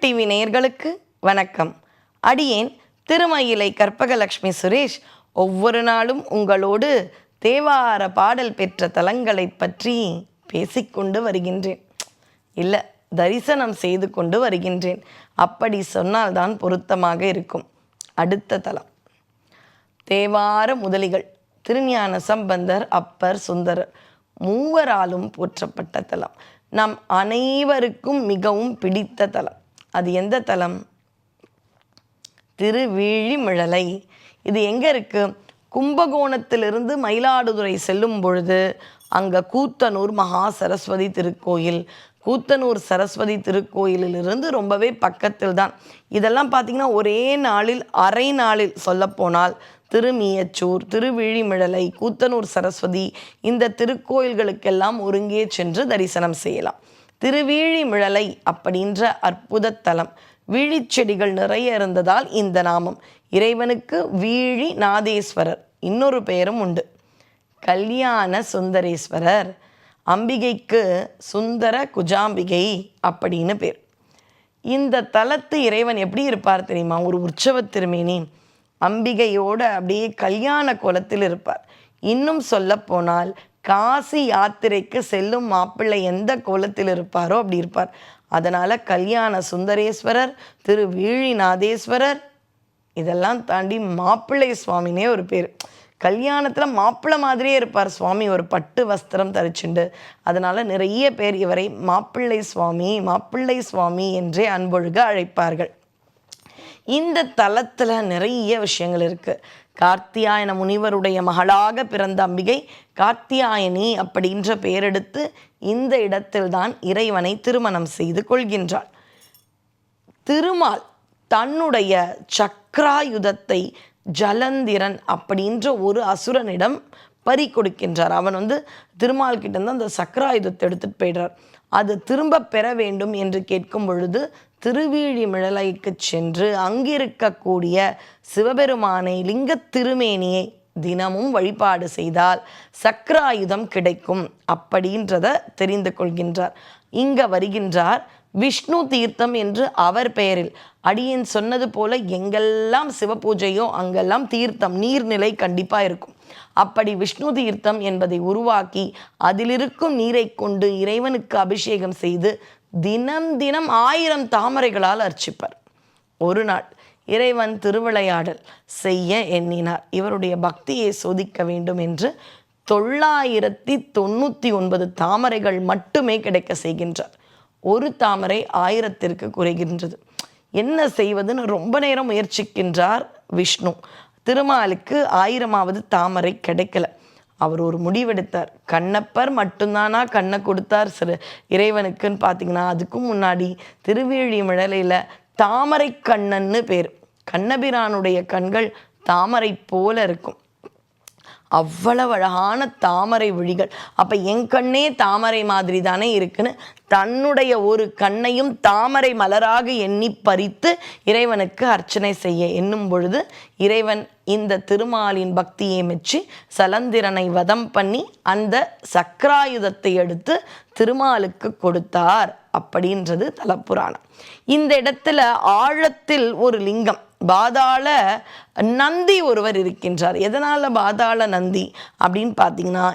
TV நேயர்களுக்கு வணக்கம். அடியேன் திருமயிலை கற்பகலட்சுமி சுரேஷ் ஒவ்வொரு நாளும் உங்களோடு தேவார பாடல் பெற்ற தலங்களை பற்றி பேசிக்கொண்டு வருகின்றேன். இல்லை தரிசனம் செய்து கொண்டு வருகின்றேன். அப்படி சொன்னால்தான் பொருத்தமாக இருக்கும். அடுத்த தலம். தேவார முதலிகள் திருஞான சம்பந்தர் அப்பர் சுந்தரர் மூவராலும் போற்றப்பட்ட தலம். நம் அனைவருக்கும் மிகவும் பிடித்த தலம். அது எந்த தலம்? திருவிழிமிழலை. இது எங்கே இருக்குது கும்பகோணத்திலிருந்து மயிலாடுதுறை செல்லும் பொழுது அங்கே கூத்தனூர் மகா சரஸ்வதி திருக்கோயில். கூத்தனூர் சரஸ்வதி திருக்கோயிலிலிருந்து ரொம்பவே பக்கத்தில் தான். இதெல்லாம் பார்த்திங்கன்னா ஒரே நாளில் அரை நாளில் சொல்லப்போனால் திருமியச்சூர் திருவிழிமிழலை கூத்தனூர் சரஸ்வதி இந்த திருக்கோயில்களுக்கெல்லாம் ஒருங்கே சென்று தரிசனம் செய்யலாம். திருவிழிமிழலை அப்படின்ற அற்புத தலம் வீழிச்செடிகள் நிறைய இருந்ததால் இந்த நாமம். இறைவனுக்கு வீழி நாதேஸ்வரர். இன்னொரு பெயரும் உண்டு. கல்யாண சுந்தரேஸ்வரர். அம்பிகைக்கு சுந்தர குஜாம்பிகை அப்படின்னு பேர். இந்த தலத்து இறைவன் எப்படி இருப்பார் தெரியுமா? ஒரு உற்சவ திருமேனி அம்பிகையோட அப்படியே கல்யாண கோலத்தில் இருப்பார். இன்னும் சொல்ல போனால் காசி யாத்திரைக்கு செல்லும் மாப்பிள்ளை எந்த கோலத்தில் இருப்பாரோ அப்படி இருப்பார். அதனால் கல்யாண சுந்தரேஸ்வரர் திரு வீழிநாதேஸ்வரர் இதெல்லாம் தாண்டி மாப்பிள்ளை சுவாமினே ஒரு பேர். கல்யாணத்தில் மாப்பிள்ளை மாதிரியே இருப்பார் சுவாமி ஒரு பட்டு வஸ்திரம் தரிச்சுண்டு. அதனால் நிறைய பேர் இவரை மாப்பிள்ளை சுவாமி மாப்பிள்ளை சுவாமி என்றே அன்பொழுக அழைப்பார்கள். இந்த தலத்தில் நிறைய விஷயங்கள் இருக்குது கார்த்தியாயன முனிவருடைய மகளாக பிறந்த அம்பிகை கார்த்தியாயனி அப்படின்ற பெயரெடுத்து இந்த இடத்தில்தான் இறைவனை திருமணம் செய்து கொள்கின்றாள். திருமால் தன்னுடைய சக்ராயுதத்தை ஜலந்திரன் அப்படின்ற ஒரு அசுரனிடம் பறி கொடுக்கின்றார் அவன் வந்து திருமால் கிட்டேருந்து அந்த சக்கராயுதத்தை எடுத்துகிட்டு போயிடுறார். அது திரும்ப பெற வேண்டும் என்று கேட்கும் பொழுது திருவீழிமிழலைக்கு சென்று அங்கிருக்கக்கூடிய சிவபெருமானை லிங்க திருமேனியை தினமும் வழிபாடு செய்தால் சக்கராயுதம் கிடைக்கும் அப்படின்றத தெரிந்து கொள்கின்றார். இங்க வருகின்றார் விஷ்ணு தீர்த்தம் என்று அவர் பெயரில். அடியேன் சொன்னது போல எங்கெல்லாம் சிவபூஜையோ அங்கெல்லாம் தீர்த்தம் நீர்நிலை கண்டிப்பாக இருக்கும். அப்படி விஷ்ணு தீர்த்தம் என்பதை உருவாக்கி அதிலிருக்கும் நீரை கொண்டு இறைவனுக்கு அபிஷேகம் செய்து தினம் தினம் ஆயிரம் தாமரைகளால் அர்ச்சிப்பார். ஒரு நாள் இறைவன் திருவிளையாடல் செய்ய எண்ணினார். இவருடைய பக்தியை சோதிக்க வேண்டும் என்று தொள்ளாயிரத்தி தொண்ணூற்றி ஒன்பது தாமரைகள் மட்டுமே கிடைக்க செய்கின்றார். ஒரு தாமரை ஆயிரத்திற்கு குறைகின்றது. என்ன செய்வதுன்னு ரொம்ப நேரம் முயற்சிக்கின்றார் விஷ்ணு. திருமாலுக்கு ஆயிரமாவது தாமரை கிடைக்கல. அவர் ஒரு முடிவெடுத்தார். கண்ணப்பர் மட்டும்தானா? கண்ணை கொடுத்தார். சிறு இறைவனுக்குன்னு பார்த்தீங்கன்னா அதுக்கும் முன்னாடி திருவேழிமிழலையில் தாமரை கண்ணன்னு பேர். கண்ணபிரானுடைய கண்கள் தாமரை போல இருக்கும். அவ்வளவு அழகான தாமரை விழிகள். அப்போ என் கண்ணே தாமரை மாதிரி தானே இருக்குன்னு தன்னுடைய ஒரு கண்ணையும் தாமரை மலராக எண்ணி பறித்து இறைவனுக்கு அர்ச்சனை செய்ய எண்ணும் பொழுது இறைவன் இந்த திருமாலின் பக்தியை மெச்சி சலந்திரனை வதம் பண்ணி அந்த சக்கராயுதத்தை எடுத்து திருமாலுக்கு கொடுத்தார். அப்படின்றது தலப்புராணம். இந்த இடத்துல ஆழத்தில் ஒரு லிங்கம் பாதாள நந்தி ஒருவர் இருக்கின்றார். எதனால் பாதாள நந்தி அப்படின்னு பார்த்தீங்கன்னா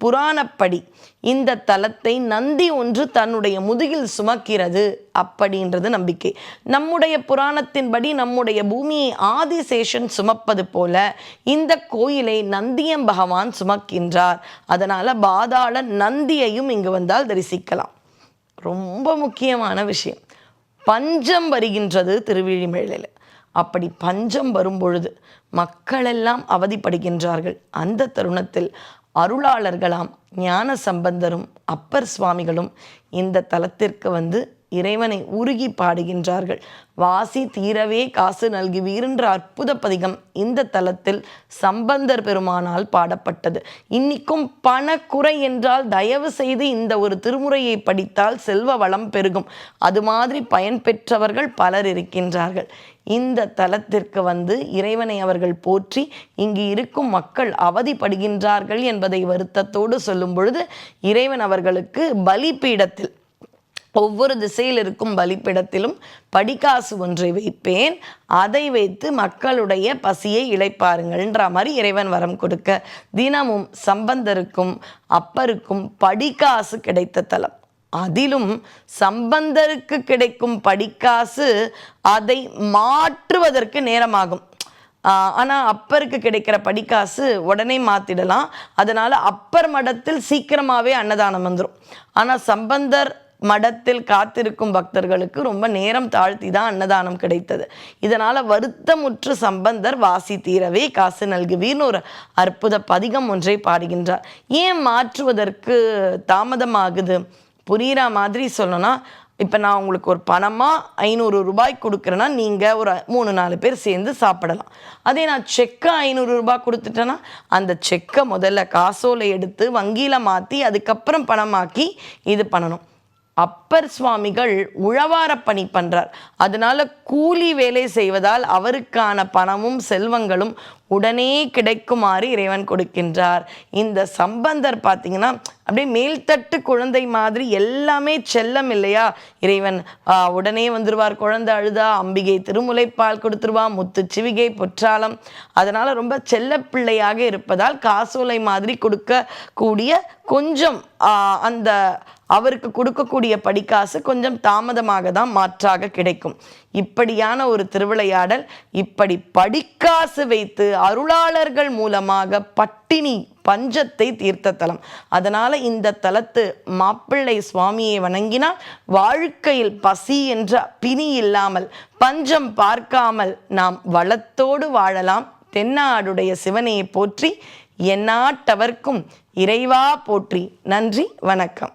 புராணப்படி இந்த தலத்தை நந்தி ஒன்று தன்னுடைய முதுகில் சுமக்கிறது அப்படின்றது நம்பிக்கை. நம்முடைய புராணத்தின்படி நம்முடைய பூமியை ஆதிசேஷன் சுமப்பது போல இந்த கோயிலை நந்தியம் பகவான் சுமக்கின்றார். அதனால் பாதாள நந்தியையும் இங்கு வந்தால் தரிசிக்கலாம். ரொம்ப முக்கியமான விஷயம். பஞ்சம் வருகின்றது திருவிழிமேளையில் அப்படி பஞ்சம் வரும்பொழுது மக்களெல்லாம் அவதிப்படுகின்றார்கள். அந்த தருணத்தில் அருளாளர்களாம் ஞான சம்பந்தரும் அப்பர் சுவாமிகளும் இந்த தலத்திற்கு வந்து இறைவனை உருகி பாடுகின்றார்கள். வாசி தீரவே காசு நல்குவீர் என்ற அற்புத பதிகம் இந்த தலத்தில் சம்பந்தர் பெருமானால் பாடப்பட்டது. இன்னிக்கும் பணக்குறை என்றால் தயவு செய்து இந்த ஒரு திருமுறையை படித்தால் செல்வ வளம் பெருகும். அது மாதிரி பயன் பெற்றவர்கள் பலர் இருக்கின்றார்கள். இந்த தலத்திற்கு வந்து இறைவனை அவர்கள் போற்றி இங்கு இருக்கும் மக்கள் அவதிப்படுகின்றார்கள் என்பதை வருத்தத்தோடு சொல்லும் பொழுது இறைவன் அவர்களுக்கு பலிபீடத்தில் ஒவ்வொரு திசையில் இருக்கும் பலிப்பிடத்திலும் படிக்காசு ஒன்றை வைப்பேன். அதை வைத்து மக்களுடைய பசியை இழைப்பாருங்கள்ன்ற மாதிரி இறைவன் வரம் கொடுக்க தினமும் சம்பந்தருக்கும் அப்பருக்கும் படிக்காசு கிடைத்த தலம். அதிலும் சம்பந்தருக்கு கிடைக்கும் படிக்காசு அதை மாற்றுவதற்கு நேரமாகும். ஆனால் அப்பருக்கு கிடைக்கிற படிக்காசு உடனே மாற்றிடலாம் அதனால் அப்பர் மடத்தில் சீக்கிரமாகவே அன்னதானம் வந்துடும் ஆனால் சம்பந்தர் மடத்தில் காத்திருக்கும் பக்தர்களுக்கு ரொம்ப நேரம் தாழ்த்தி தான் அன்னதானம் கிடைத்தது. இதனால் வருத்தமுற்று சம்பந்தர் வாசி தீரவே காசு நல்குவீர்னு ஒரு அற்புத பதிகம் ஒன்றை பாடுகின்றார். ஏன் மாற்றுவதற்கு தாமதமாகுது? புரிகிற மாதிரி சொல்லணும்னா இப்போ நான் உங்களுக்கு ஒரு பணமாக ஐநூறு ரூபாய் கொடுக்குறேன்னா நீங்கள் ஒரு மூணு நாலு பேர் சேர்ந்து சாப்பிடலாம். அதே நான் செக்கை ஐநூறு ரூபாய் கொடுத்துட்டேன்னா அந்த செக்கை முதல்ல காசோலை எடுத்து வங்கியில் மாற்றி அதுக்கப்புறம் பணமாக்கி இது பண்ணணும். அப்பர் சுவாமிகள் உழவார பணி பண்ணுறார் அதனால் கூலி வேலை செய்வதால் அவருக்கான பணமும் செல்வங்களும் உடனே கிடைக்குமாறு இறைவன் கொடுக்கின்றார். இந்த சம்பந்தர் பார்த்தீங்கன்னா அப்படியே மேல்தட்டு குழந்தை மாதிரி எல்லாமே செல்லம் இல்லையா? இறைவன் உடனே வந்துடுவார் குழந்தை அழுதா அம்பிகை திருமுலைப்பால் கொடுத்துருவா முத்து சிவிகை பொற்றாலம். அதனால் ரொம்ப செல்ல பிள்ளையாக இருப்பதால் காசோலை மாதிரி கொடுக்கக்கூடிய கொஞ்சம் அந்த அவருக்கு கொடுக்கக்கூடிய படிக்காசு கொஞ்சம் தாமதமாக தான் மாற்றாக கிடைக்கும். இப்படியான ஒரு திருவிளையாடல் இப்படி படிக்காசு வைத்து அருளாளர்கள் மூலமாக பட்டினி பஞ்சத்தை தீர்த்த தலம். அதனால இந்த தலத்து மாப்பிள்ளை சுவாமியை வணங்கினால் வாழ்க்கையில் பசி என்ற பிணி இல்லாமல் பஞ்சம் பார்க்காமல் நாம் வளத்தோடு வாழலாம். தென்னாடுடைய சிவனையை போற்றி எந்நாட்டவர்க்கும் இறைவா போற்றி. நன்றி வணக்கம்.